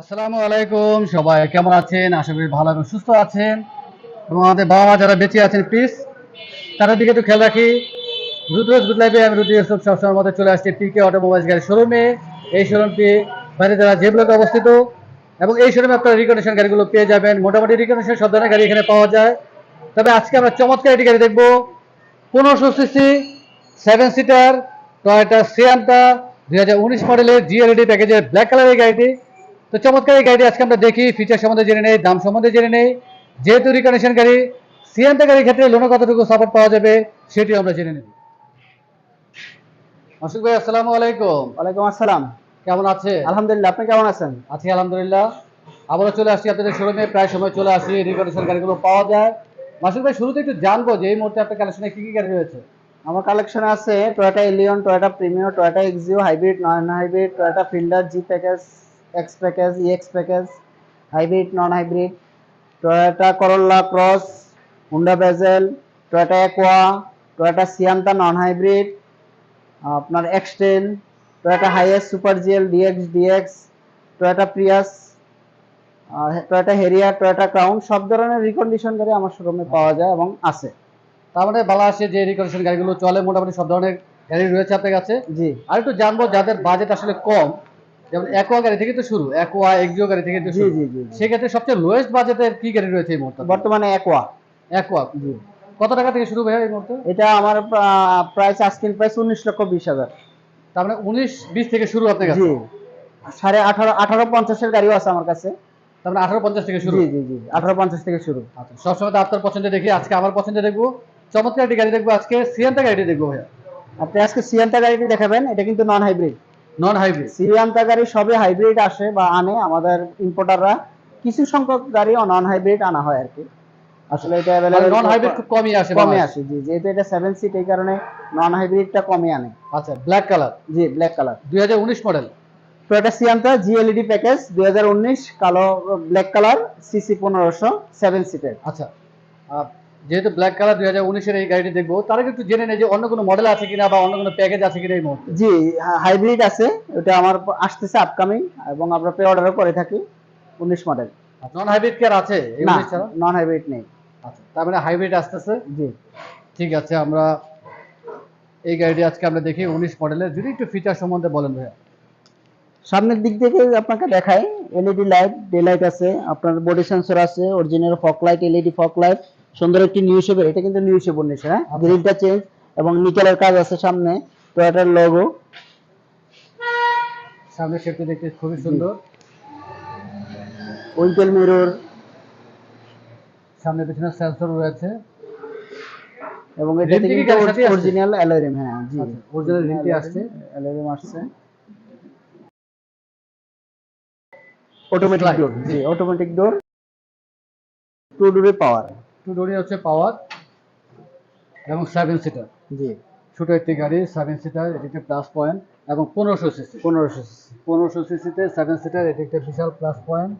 আসসালামু আলাইকুম, সবাই কেমন আছেন? আশা করি ভালো এবং সুস্থ আছেন। এবং আমাদের বাবা মা যারা বেঁচে আছেন প্লিজ তাদের দিকে একটু খেয়াল রাখি। রুদ্রজ গুড লাইফে আমি রুদ্র ইউসুফ সবসময়ের মধ্যে চলে আসছি পিকে অটোমোবাইলস গাড়ির শোরুমে এই শোরুমটি বাইরে যারা যে ব্লকে অবস্থিত, এবং এই শোরুমে আপনারা রিকন্ডিশন গাড়িগুলো পেয়ে যাবেন। মোটামুটি রিকন্ডিশন সব ধরনের গাড়ি এখানে পাওয়া যায়। তবে আজকে আমরা চমৎকার একটি গাড়ি দেখব। পনেরোশো CC seven seater Toyota Sienta দুই হাজার উনিশ মডেলের জিএলডি প্যাকেজের ব্ল্যাক কালারের গাড়িটি। তো চমৎকার এই গাড়িটি আজকে আমরা দেখি ফিচার সম্বন্ধে জেনে নেই দাম সম্বন্ধে জেনে নেই। যেহেতু রিকন্ডিশন গাড়ি সিয়ান্তা গাড়ির ক্ষেত্রে লোনে কতটুকু সাপোর্ট পাওয়া যাবে সেটি আমরা জেনে নেব। মাসুক ভাই আসসালামু আলাইকুম। ওয়ালাইকুম আসসালাম। কেমন আছে? আলহামদুলিল্লাহ আপনি কেমন আছেন? আছি আলহামদুলিল্লাহ। আবারও চলে আসছি আপনাদের শোরুমে প্রায় সময় চলে আসি রিকন্ডিশন গাড়িগুলো পাওয়া যায়। মাসুক ভাই শুরুতে একটু জানব যে এই মুহূর্তে আপনার কালেকশনে কি কি গাড়ি রয়েছে? আমার কালেকশন আছে Toyota Allion Toyota Premio Toyota Axio hybrid non hybrid Toyota Fielder G package X package EX package hybrid non hybrid Toyota Corolla Cross Honda Vezel Toyota Aqua Toyota Sienta non hybrid আপনার এক্সটেন Toyota Hiace super GL DX DX Toyota Prius Toyota Harrier Toyota Crown সব ধরনের recondition গাড়ি আমার শোরুমে পাওয়া যায় এবং আছে। তার মানে বলা আসে যে রিকন্ডিশন গাড়িগুলো চলে মোটামুটি সব ধরনের গাড়ি রয়েছে আপনার কাছে। জি। আর একটু জানব যাদের বাজেট আসলে কম যেমন অ্যাকোয়া গাড়ি থেকে তো শুরু অ্যাকোয়া এক্সিও গাড়ি থেকে তো শুরু। সেক্ষেত্রে সবচেয়ে লোয়েস্ট বাজেটের কি গাড়ি রয়েছে এই মুহূর্তে? বর্তমানে অ্যাকোয়া কত টাকা থেকে শুরু ভাইয়া এই মুহূর্তে? এটা আমার প্রাইস আস্কিং প্রাইস উনিশ লক্ষ বিশ হাজার। তার মানে উনিশ বিশ থেকে শুরু আপনার কাছে? সাড়ে আঠারো আঠারো পঞ্চাশের গাড়িও আছে আমার কাছে। তার মানে আঠারো পঞ্চাশ থেকে শুরু? জি জি জি আঠারো পঞ্চাশ থেকে শুরু। আচ্ছা সবসময় তো আপনার পছন্দ দেখি আজকে আমার পছন্দ দেখব। চমৎকার একটি গাড়ি দেখব আজকে সিয়ান্তা গাড়িটি দেখব ভাইয়া। আপনি আজকে সিয়ান্তা গাড়িটি দেখাবেন এটা কিন্তু non hybrid non hybrid Sienta গাড়ি সবই হাইব্রিড আসে বা আনে আমাদের ইম্পোর্টাররা কিছু সংখ্যক গাড়ি নন হাইব্রিড আনা হয় আর কি। আসলে এটা অ্যাভেলেবল নন হাইব্রিড খুব কমই আসে কমে বাংলাদেশে। আসে জি যেহেতু এটা সেভেন সিট এই কারণে নন হাইব্রিডটা কমে আনে। আচ্ছা ব্ল্যাক কালার জি ব্ল্যাক কালার দুই হাজার উনিশ model Toyota Sienta GLED package দুই কালো ব্ল্যাক কালার সিসি পনেরোশো সেভেন সিটের আচ্ছা যেহেতু ব্ল্যাক কালার দুই হাজার উনিশের এই গাড়িটি দেখব তার আগে একটু জেনে নেই যে অন্য কোনো মডেল আছে কিনা বা অন্য কোনো প্যাকেজ আছে কিনা এই মুহূর্তে। জি হাইব্রিড আছে ওটা আমার আসতেছে আপকামিং এবং আমরা পে অর্ডারও করে থাকি উনিশ মডেল নন হাইব্রিড কি আর আছে না নন হাইব্রিড নেই। আচ্ছা তার মানে হাইব্রিড আসতেছে? জি। ঠিক আছে আমরা এই গাড়িটি আজকে আমরা দেখি উনিশ মডেলের যদি একটু ফিচার সম্বন্ধে বলেন ভাইয়া। সামনের দিক থেকে আপনাকে দেখাই এলইডি লাইট ডে লাইট আছে আপনার বডি সেন্সর আছে original fog light LED fog light সুন্দর একটি নিউ শেপের এটা কিন্তু নিউ শেপ উনিশ হ্যাঁ? আচ্ছা। গ্রিলটা চেঞ্জ এবং নিকেলের কাজ আছে সামনে টয়োটার লোগো সামনে সেফটি দেখতে খুবই সুন্দর। উইঙ্কেল মিরর সামনে পিছনে সেন্সর রয়েছে। এবং এটা রিম থেকে কি গাড়ির অরিজিনাল অ্যালোরিম হ্যাঁ জি। আচ্ছা, original রিমটি আসছে। অ্যালোরিম আসছে। অটোমেটিক ডোর জি অটোমেটিক ডোর টু ডোরে পাওয়ার টু ডোরি হচ্ছে পাওয়ার এবং সেভেন সিটার জি। ছোট একটি গাড়ি সেভেন সিটার এটি একটি প্লাস পয়েন্ট এবং পনেরোশো সিসি পনেরোশো সিসি পনেরোশো সিসিতে সেভেন সিটার এটি একটা বিশাল প্লাস পয়েন্ট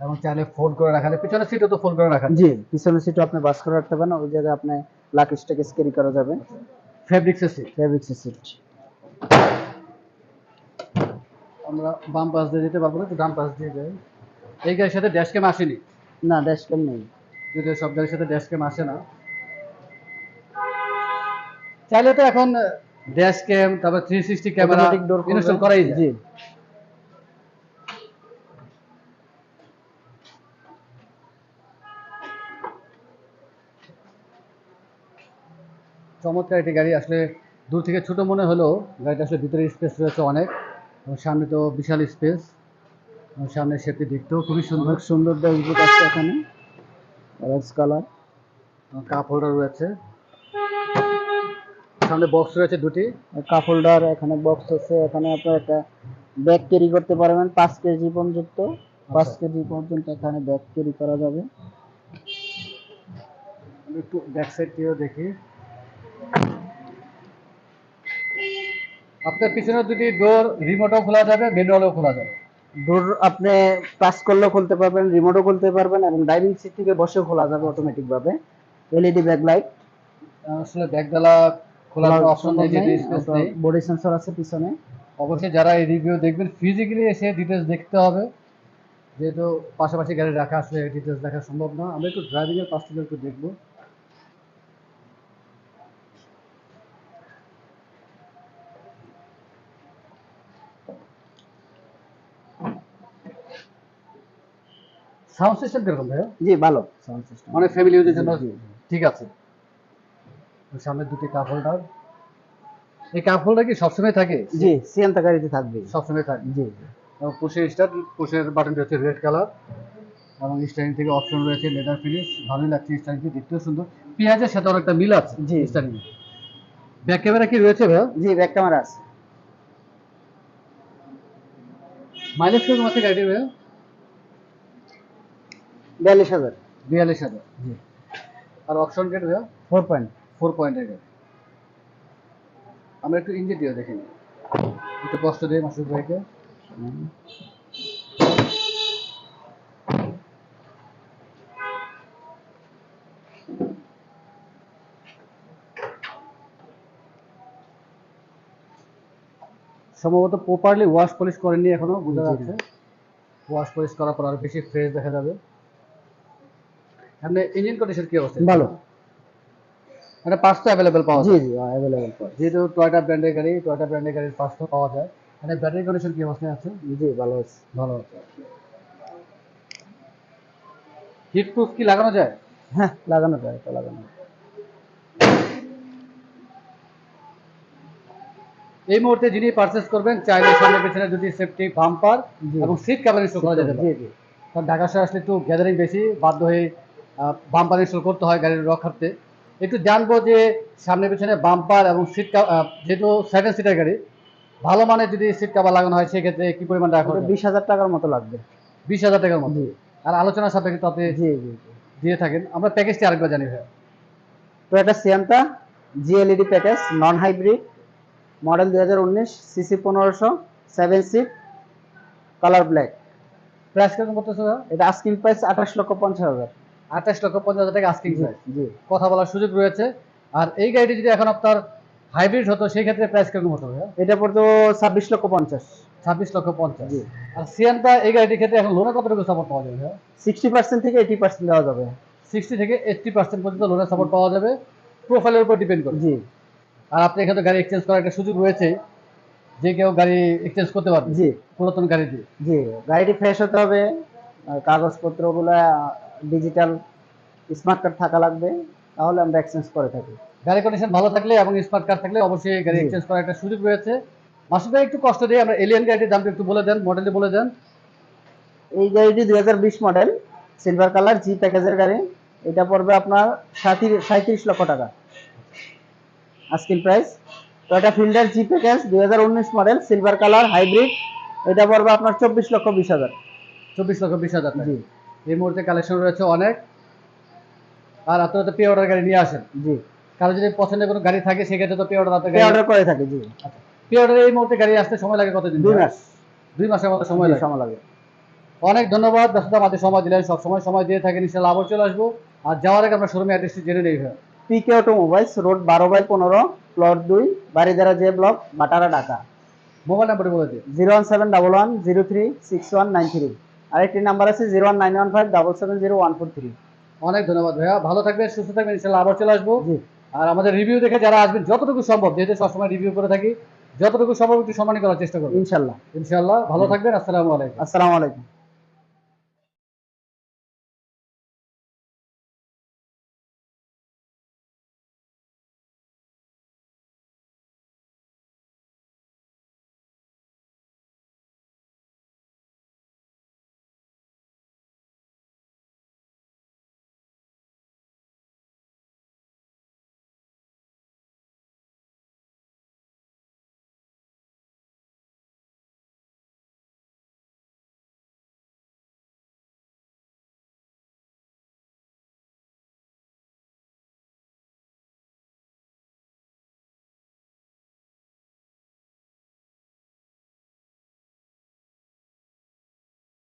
এবং চাইলে ফোল্ড করে রাখা যায় পিছনের সিটও তো ফোল্ড করে রাখা। জি পিছনের সিটও আপনি বাস করে রাখতে পারেন ওই জায়গায় আপনি লাকি স্টেকেস ক্যারি করা যাবে। ফেব্রিক্স সিট ফেব্রিক্স সিট আমরা বাম পাশ দিয়ে যেতে পারব না একটু ডান পাশ দিয়ে যাই। এই গাড়ির সাথে ড্যাশ ক্যাম আসেনি। না ড্যাশ ক্যাম নেই। যদি সব গাড়ির সাথে ড্যাশ ক্যাম আসে না। চাইলে তো এখন ড্যাশ ক্যাম তারপর থ্রি সিক্সটি ক্যামেরা ইনস্টল করাই যায়। জি। চমৎকার একটি গাড়ি আসলে দূর থেকে ছোট মনে হলেও গাড়িটা আসলে ভিতরে স্পেস রয়েছে অনেক এবং সামনে তো বিশাল স্পেস সামনে সেফটি দেখতেও খুবই সুন্দর। সুন্দর ড্যাশবোর্ড আছে এখানে। অরেঞ্জ কালার কাপ হোল্ডার রয়েছে। সামনে বক্স রয়েছে দুটি। কাপ হোল্ডার এখানে বক্স আছে। এখানে আপনার একটা ব্যাগ ক্যারি করতে পারবেন। পাঁচ কেজি পর্যন্ত। পাঁচ আচ্ছা। কেজি পর্যন্ত এখানে ব্যাগ ক্যারি করা যাবে। একটু ব্যাক সাইডটিও দেখি। আপনার পিছনে দুটি ডোর রিমোটও খোলা যাবে ম্যানুয়ালও খোলা যাবে। ডোর আপনি প্লাস করলেও খুলতে পারবেন রিমোটও খুলতে পারবেন এবং ড্রাইভিং সিট থেকে বসেও খোলা যাবে অটোমেটিক ভাবে। এলইডি ব্যাক লাইট আসলে ব্যাগডালা খোলার অপশন নেই যেহেতু স্পেস নেই। বডি সেন্সর আছে পিছনে। অবশ্যই যারা এই রিভিউ দেখবেন ফিজিক্যালি এসে ডিটেলস দেখতে হবে। যেহেতু পাশাপাশি গাড়ি রাখা আসলে ডিটেলস দেখা সম্ভব না। আমরা একটু ড্রাইভিংয়ের পাশ থেকে একটু দেখব। সাউন্ড সিস্টেম কীরকম ভাইয়া? জি ভালো। সাউন্ড সিস্টেম মানে ফ্যামিলি ইউজের জন্য ঠিক আছে। সামনে দুটি কাপ হোল্ডার এই কাপ হোল্ডার কি সবসময় থাকে? জি সিএনটা গাড়িতে থাকবে। সবসময় থাকে। জি। এবং পুষের স্টার পুষের বাটনটি হচ্ছে রেড কালার এবং স্টারিং থেকে অপশন রয়েছে লেদার ফিনিশ ভালোই লাগছে স্টারিংটি দেখতেও সুন্দর। পেঁয়াজের সাথে অনেকটা মিল আছে জি। স্টারিং ব্যাক ক্যামেরা কি রয়েছে ভাইয়া? জি ব্যাক ক্যামেরা আছে। মাইলেজ কীরকম আছে গাড়িটির ভাইয়া? বিয়াল্লিশ হাজার। বিয়াল্লিশ হাজার জি। আর অপশন গেট ভাইয়া ফোর পয়েন্ট ফোর পয়েন্টের গাড়ি আমরা একটু ইঞ্জিনটিও দেখে নিই। একটু কষ্ট দিই মাসুদ ভাইকে। সম্ভবত প্রপারলি ওয়াশ পলিশ করেননি এখনও বোঝা। যাচ্ছে। ওয়াশ পলিশ করার পর আরও বেশি ফ্রেশ দেখা যাবে। এমনি ইঞ্জিন কন্ডিশন কি অবস্থা? ভালো। মানে পার্টস তো অ্যাভেলেবেল পাওয়া জি যায়। জি অ্যাভেলেবল যেহেতু টয়টা ব্র্যান্ডের গাড়ি টয়টা ব্র্যান্ডের গাড়ির পার্টস তো পাওয়া যায়। মানে ব্যাটারি কন্ডিশন কি অবস্থায় আছে? জি ভালো আছে। ভালো আছে। হিট প্রুফ কি লাগানো যায়? হ্যাঁ লাগানো যায় এটা লাগানো এই মুহূর্তে যিনি পারচেস করবেন চাইলে সামনে পেছনে দুটি সেফটি বাম্পার এবং সিট কভার ইনস্টল করা যেতে পারে। কারণ ঢাকা শহরে আসলে একটু গ্যাদারিং বেশি বাধ্য হয়ে বাম্পার ইনস্টল করতে হয় গাড়ির রক্ষার্থে। একটু জানব যে সামনে পিছনে বাম্পার এবং সিট যেহেতু সেভেন সিটার গাড়ি ভালো মানের যদি সিট কাভার লাগানো হয় সেক্ষেত্রে কি পরিমাণ ওটা বিশ হাজার টাকার মতো লাগবে। বিশ হাজার টাকার মতো? আর আলোচনার সাথে তো আপনি দিয়ে থাকেন। আমরা প্যাকেজটি আরেকবার জানি ভাই তো এটা Sienta GLED package non hybrid model দুই হাজার উনিশ সিসি পনেরোশো seven seat colour black price কেমন করতেছে এটা আস্কিং প্রাইস আঠাশ লক্ষ পঞ্চাশ হাজার। আঠাশ লক্ষ পঞ্চাশ হাজার টাকা আস্কিং প্রাইস কথা বলার সুযোগ রয়েছে। আর এই গাড়িটি যদি এখন আপনার হাইব্রিড হতো সেই ক্ষেত্রে প্রাইস কীরকম হতো ভাইয়া? এটা পড়তো ছাব্বিশ লক্ষ পঞ্চাশ। ছাব্বিশ লক্ষ পঞ্চাশ। আর সিয়ানটা এই গাড়িটির ক্ষেত্রে এখন লোনের কতটুকু সাপোর্ট পাওয়া যাবে ভাইয়া? সিক্সটি পার্সেন্ট থেকে এইটি পার্সেন্ট দেওয়া যাবে। সিক্সটি থেকে এইটটি পার্সেন্ট পর্যন্ত লোনের সাপোর্ট পাওয়া যাবে। প্রোফাইলের উপর ডিপেন্ড করে। জি। আর আপনি এখানে গাড়ি এক্সচেঞ্জ করার একটা সুযোগ রয়েছে যে কেউ গাড়ি এক্সচেঞ্জ করতে পারবে জি। পুরাতন গাড়ি দিয়ে জি গাড়িটি ফ্রেশ হতে হবে। কাগজপত্রগুলো ডিজিটাল স্মার্ট কার্ড থাকা লাগবে তাহলে আমরা এক্সচেঞ্জ করে থাকি। গাড়ি কন্ডিশন ভালো থাকলে এবং স্মার্ট কার্ড থাকলে অবশ্যই গাড়ি এক্সচেঞ্জ করার একটা সুযোগ রয়েছে। মাসুদ ভাই একটু কষ্ট দিয়ে আমরা এলিয়ান গাড়িটির দামটা একটু বলে দেন মডেলটি বলে দেন। এই গাড়িটি দুই হাজার বিশ মডেল সিলভার কালার জি প্যাকেজের গাড়ি। এটা পড়বে আপনার সাঁত্রিশ লক্ষ টাকা। Asking price Toyota Fielder G package দুই হাজার উনিশ মডেল সিলভার কালার হাইব্রিড এটা পড়বে আপনার চব্বিশ লক্ষ বিশ হাজার। চব্বিশ লক্ষ বিশ হাজার। টাকা জি। এই মুহূর্তে কালেকশন রয়েছে অনেক। আর আপনারা তো পে অর্ডার গাড়ি নিয়ে আসেন। জি। কারও যদি পছন্দের কোনো গাড়ি থাকে সেক্ষেত্রে তো পে অর্ডার আপনার পে অর্ডার করে থাকি জি। পে অর্ডার এই মুহূর্তে গাড়ি আসতে সময় লাগে কতদিন? দুই মাস। দুই মাসের মতো সময় লাগে। সময় লাগে। অনেক ধন্যবাদ। ব্যস্ততা আমাদের সময় দিলেন। সব সময় সময় দিয়ে থাকেন ইনশাল্লাহ আবার চলে আসব। আর যাওয়ার আগে আমরা শোরুমে অ্যাড্রেসটি জেনে নেই ভাই। পিকে অটোমোবাইলস রোড বারো বাই পনেরো প্লট দুই Baridhara J block Bhatara Dhaka. Mobile নাম্বারটি বলে দিন। Zero one seven double one zero three six one nine three আরেকটি নাম্বার আছে zero one nine one five double seven zero one four three অনেক ধন্যবাদ ভাইয়া। ভালো থাকবেন সুস্থ থাকবেন ইনশাল্লাহ আবার চলে আসব। আর আমাদের রিভিউ দেখে যারা আসবেন যতটুকু সম্ভব যেহেতু সবসময় রিভিউ করে থাকি যতটুকু সম্ভব একটু সম্মানই করার চেষ্টা করব ইনশাল্লাহ। ইনশাল্লাহ ভালো থাকবেন আসসালামু আলাইকুম। আসসালামু আলাইকুম।